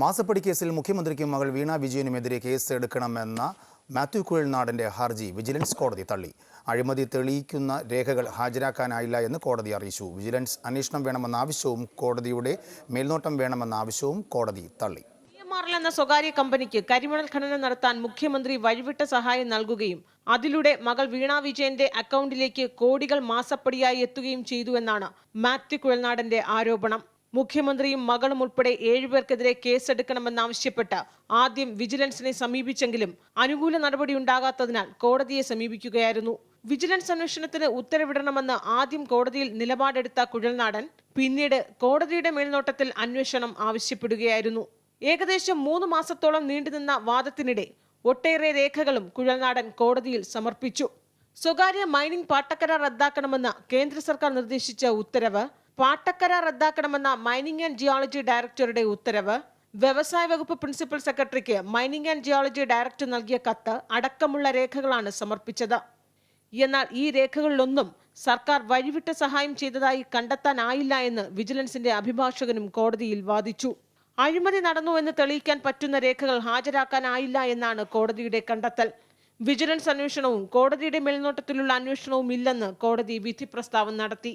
മാസപ്പടി കേസിൽ മുഖ്യമന്ത്രിക്കും മകൾ വീണ വിജയനുമെതിരെ കേസ് എടുക്കണമെന്ന മാത്യു കുഴൽനാടിന്റെ ഹർജി വിജിലൻസ് കോടതി തള്ളി. അഴിമതി തെളിയിക്കുന്ന രേഖകൾ ഹാജരാക്കാനായില്ല എന്ന് കോടതി അറിയിച്ചു. വിജിലൻസ് അന്വേഷണം വേണമെന്ന ആവശ്യവും കോടതിയുടെ മേൽനോട്ടം വേണമെന്ന ആവശ്യവും കോടതി തള്ളി. എന്ന സ്വകാര്യ കമ്പനിക്ക് കരിമണൽ ഖനനം നടത്താൻ മുഖ്യമന്ത്രി വഴിവിട്ട സഹായം നൽകുകയും അതിലൂടെ മകൾ വീണ വിജയന്റെ അക്കൗണ്ടിലേക്ക് കോടികൾ മാസപ്പടിയായി എത്തുകയും ചെയ്തുവെന്നാണ് മാത്യു കുഴൽനാടന്റെ ആരോപണം. മുഖ്യമന്ത്രിയും മകളും ഉൾപ്പെടെ ഏഴുപേർക്കെതിരെ കേസെടുക്കണമെന്നാവശ്യപ്പെട്ട് ആദ്യം വിജിലൻസിനെ സമീപിച്ചെങ്കിലും അനുകൂല നടപടി ഉണ്ടാകാത്തതിനാൽ കോടതിയെ സമീപിക്കുകയായിരുന്നു. വിജിലൻസ് അന്വേഷണത്തിന് ഉത്തരവിടണമെന്ന് ആദ്യം കോടതിയിൽ നിലപാടെടുത്ത കുഴൽനാടൻ പിന്നീട് കോടതിയുടെ മേൽനോട്ടത്തിൽ അന്വേഷണം ആവശ്യപ്പെടുകയായിരുന്നു. ഏകദേശം മൂന്ന് മാസത്തോളം നീണ്ടുനിന്ന വാദത്തിനിടെ ഒട്ടേറെ രേഖകളും കുഴൽനാടൻ കോടതിയിൽ സമർപ്പിച്ചു. സ്വകാര്യ മൈനിംഗ് പാട്ടക്കരാർ റദ്ദാക്കണമെന്ന് കേന്ദ്ര സർക്കാർ നിർദ്ദേശിച്ച ഉത്തരവ് പാട്ടക്കരാർ റദ്ദാക്കണമെന്ന മൈനിങ് ആൻഡ് ജിയോളജി ഡയറക്ടറുടെ ഉത്തരവ്. വ്യവസായ വകുപ്പ് പ്രിൻസിപ്പൽ സെക്രട്ടറിക്ക് മൈനിങ് ആൻഡ് ജിയോളജി ഡയറക്ടർ നൽകിയ കത്ത് അടക്കമുള്ള രേഖകളാണ് സമർപ്പിച്ചത്. എന്നാൽ ഈ രേഖകളിലൊന്നും സർക്കാർ വഴിവിട്ട സഹായം ചെയ്തതായി കണ്ടെത്താനായില്ല എന്ന് വിജിലൻസിന്റെ അഭിഭാഷകനും കോടതിയിൽ വാദിച്ചു. അഴിമതി നടന്നു എന്ന് തെളിയിക്കാൻ പറ്റുന്ന രേഖകൾ ഹാജരാക്കാനായില്ല എന്നാണ് കോടതിയുടെ കണ്ടെത്തൽ. വിജിലൻസ് അന്വേഷണവും കോടതിയുടെ മേൽനോട്ടത്തിലുള്ള അന്വേഷണവും ഇല്ലെന്ന് കോടതി വിധി പ്രസ്താവം നടത്തി.